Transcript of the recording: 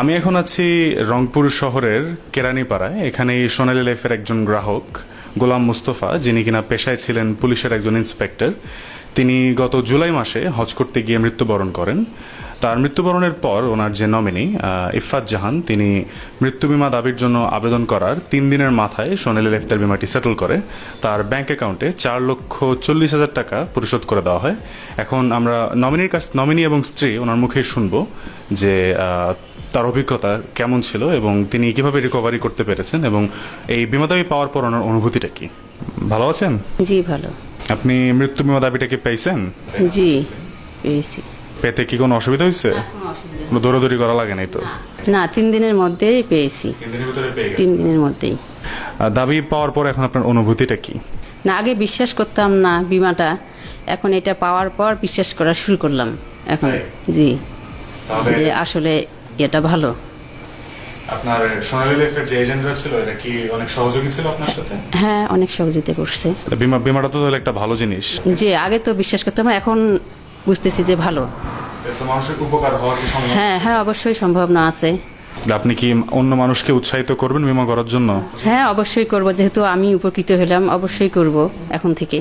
আমি এখন আছি রংপুর শহরের কেরানীপাড়ায়। এখানে সোনালী লাইফের একজন গ্রাহক, গোলাম মুস্তফা, যিনি কিনা পেশায় ছিলেন পুলিশের একজন ইন্সপেক্টর। তিনি গত জুলাই মাসে হজ করতে গিয়ে মৃত্যুবরণ করেন। তার মৃত্যুবরণের পর ওনার যে নমিনি ইফাত জাহান, তিনি মৃত্যু বিমা দাবির জন্য আবেদন করার তিন দিনের মাথায় সোনালী লাইফ তার বিমাটি সেটেল করে। তার ব্যাংক অ্যাকাউন্টে চার লক্ষ চল্লিশ হাজার টাকা পরিশোধ করে দেওয়া হয়। এখন আমরা নমিনির কাছ, নমিনি এবং স্ত্রী ওনার মুখেই শুনব যে তার অভিজ্ঞতা কেমন ছিল এবং তিনি কীভাবে রিকভারি করতে পেরেছেন এবং এই বিমা দাবি পাওয়ার পর ওনার অনুভূতিটা কি? ভালো আছেন? জি ভালো। আপনি মৃত্যু বিমা দাবিটা কি পেয়েছেন? জি পেয়েছি। পেতে কি কোনো অসুবিধা হয়েছে? কোনো দৌড়াদৌড়ি করা লাগে নাই তো? না। তিন দিনের মধ্যেই পেয়েছি। তিন দিনের মধ্যেই। দাবি পাওয়ার পর এখন আপনার অনুভূতিটা কি? না আগে বিশ্বাস করতাম না বিমাটা। এখন এটা পাওয়ার পর বিশ্বাস করা শুরু করলাম। এখন জি। যে আসলে এটা ভালো। আপনার সোনালী লাইফের যে এজেন্টরা ছিল এটা কি অনেক সহযোগী ছিল আপনার সাথে? হ্যাঁ অনেক সহযোগিতা করছে। বিমা বিমাটা তো তাহলে একটা ভালো জিনিস। যে আগে তো বিশ্বাস করতাম না, এখন বুঝতেছি যে ভালো। তো মানুষের উপকার হওয়ার কি সম্ভব হ্যাঁ হ্যাঁ অবশ্যই সম্ভাবনা আছে। আপনি কি অন্য মানুষকে উৎসাহিত করবেন বিমা করার জন্য? হ্যাঁ অবশ্যই করব যেহেতু আমি উপকৃত হলাম অবশ্যই করব এখন থেকে।